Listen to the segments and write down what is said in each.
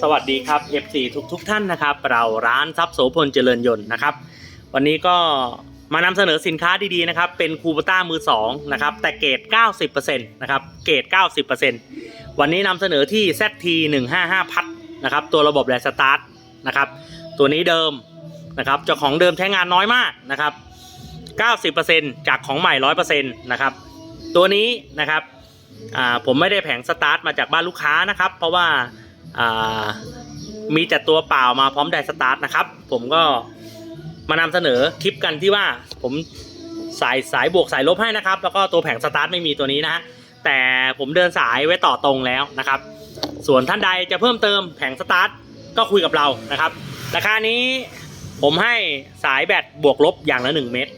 สวัสดีครับ FC ทุกทุกท่านนะครับ เราร้านทรัพย์โสพลเจริญยนต์นะครับ วันนี้ก็มานำเสนอสินค้าดีๆนะครับ เป็นคูปต้ามือ2นะครับ แต่เกรด90%นะครับ เกรด90%วันนี้นำเสนอที่ ZT 155พัดนะครับ ตัวระบบแรสตาร์ทนะครับ ตัวนี้เดิมนะครับ เจ้าของเดิมใช้งานน้อยมากนะครับ 90%จากของใหม่ 100%นะครับ ตัวนี้นะครับผมไม่ได้แผงสตาร์ทมาจากบ้านลูกค้านะครับ เพราะว่า มีแต่ตัวเปล่ามาพร้อมไดสตาร์ทนะครับ ผมก็มานำเสนอคลิปกันที่ว่าผมสายสายบวกสายลบให้นะครับ แล้วก็ตัวแผงสตาร์ทไม่มีตัวนี้นะฮะแต่ผมเดินสายไว้ต่อตรงแล้วนะครับ ส่วนท่านใดจะเพิ่มเติมแผงสตาร์ทก็คุยกับเรานะครับ ราคานี้ผมให้สายแบตบวกลบอย่างละ 1 เมตร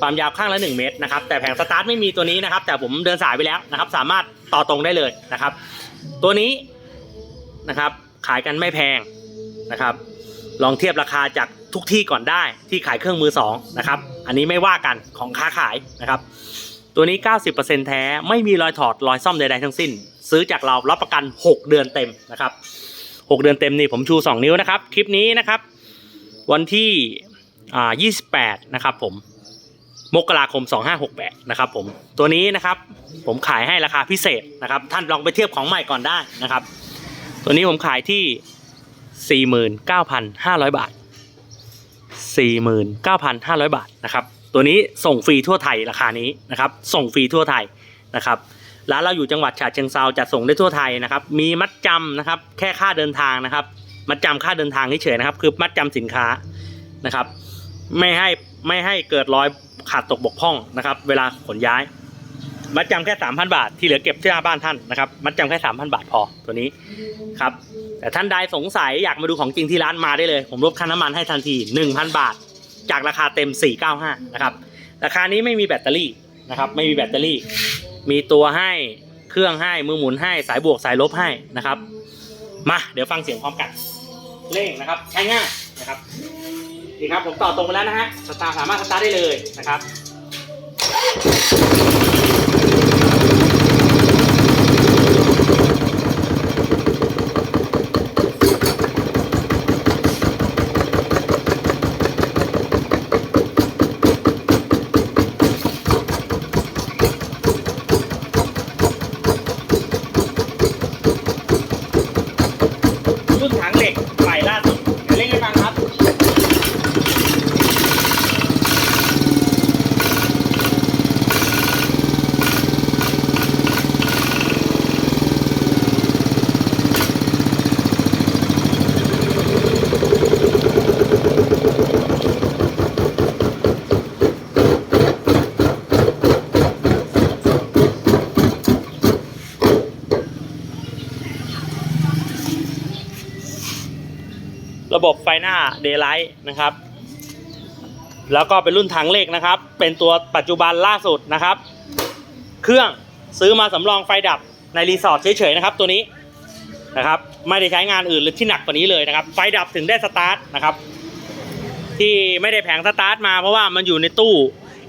ความยาวข้างละ 1 เมตรนะครับ แต่แผงสตาร์ทไม่มีตัวนี้นะครับ แต่ผมเดินสายไปแล้วนะครับ สามารถต่อตรงได้เลยนะครับ ตัวนี้ นะครับ ขายกันไม่แพงนะครับ ลองเทียบราคาจากทุกที่ก่อนได้ที่ขายเครื่องมือสองนะครับ อันนี้ไม่ว่ากันของค้าขายนะครับ ตัวนี้ 90%แท้ไม่มีรอยถอดรอยซ่อมใดๆทั้งสิ้น ซื้อจากเรารับประกัน 6 เดือนเต็มนะครับ 6 เดือนเต็มนี่ผมชู 2 นิ้วนะครับ คลิปนี้นะครับ วันที่อ่า28 นะครับผมมกราคม 2568 นะครับผมตัวนี้นะครับผมขายให้ราคาพิเศษนะครับ ท่านลองไปเทียบของใหม่ก่อนได้นะครับ ตัวนี้ผมขายที่ 49,500 บาท 49,500 บาทนะครับ ตัวนี้ส่งฟรีทั่วไทยราคานี้นะครับ ส่งฟรีทั่วไทยนะครับร้านเราอยู่จังหวัดฉะเชิงเซาจัดส่งได้ทั่วไทยนะครับ มีมัดจำนะครับ แค่ค่าเดินทางนะครับ มัดจำค่าเดินทางเฉยๆนะครับ คือมัดจำสินค้านะครับ ไม่ให้ไม่ให้เกิดรอยขาดตกบกพร่องนะครับ เวลาขนย้าย มัดจำแค่3,000บาทที่เหลือเก็บที่หน้าบ้านท่านนะครับมัดจำแค่3,000บาทพอตัวนี้ครับแต่ท่านใดสงสัยอยากมาดูของจริงที่ร้านมาได้เลย ผมลดค่าน้ำมันให้ทันที 1,000 บาท จากราคาเต็ม 495 นะครับ ราคานี้ไม่มีแบตเตอรี่นะครับไม่มีแบตเตอรี่ มีตัวให้เครื่องให้มือหมุนให้สายบวกสายลบให้นะครับ มาเดี๋ยวฟังเสียงพร้อมกันเร่งนะครับใช้ง่ายนะครับนี่ครับผมต่อตรงไปแล้วนะฮะสตาร์สามารถสตาร์ได้เลยนะครับ ระบบไฟหน้า Daylight นะครับ แล้วก็เป็นรุ่นถังเหล็กนะครับ เป็นตัวปัจจุบันล่าสุดนะครับ เครื่องซื้อมาสำรองไฟดับในรีสอร์ทเฉยๆนะครับ ตัวนี้นะครับไม่ได้ใช้งานอื่นหรือที่หนักกว่านี้เลยนะครับ ไฟดับถึงได้สตาร์ทนะครับ ที่ไม่ได้แผงสตาร์ทมาเพราะว่ามันอยู่ในตู้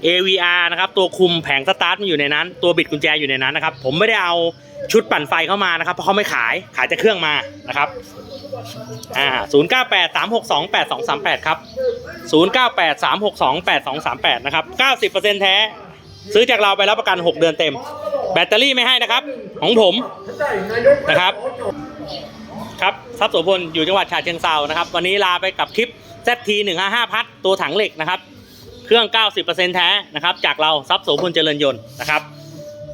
AVR นะครับตัวคุมแผงสตาร์ทมันอยู่ในนั้น ตัวบิดกุญแจอยู่ในนั้นนะครับ ผมไม่ได้เอาชุดปั่นไฟเข้ามานะครับ เพราะเขาไม่ขายขายแต่เครื่องมานะครับอ่า0 9 8 3 6 2 8 2 3 8ครับ0 9 8 3 6 2 8 2 3 8นะครับ90%แท้ ซื้อจากเราไปรับประกัน6เดือนเต็ม แบตเตอรี่ไม่ให้นะครับ ของผมนะครับ ครับทรัพย์โสพลอยู่จังหวัดฉะเชิงเซานะครับ วันนี้ลาไปกับคลิป ZT 155พัดตัวถังเหล็กนะครับ เครื่อง 90%แท้นะครับ จากเราทรัพย์โสพลเจริญยนต์นะครับ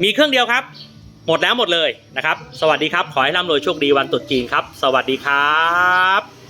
มีเครื่องเดียวครับ หมดแล้วหมดเลยนะครับ สวัสดีครับ ขอให้ร่ำรวยโชคดีวันตรุษจีนครับ สวัสดีครับ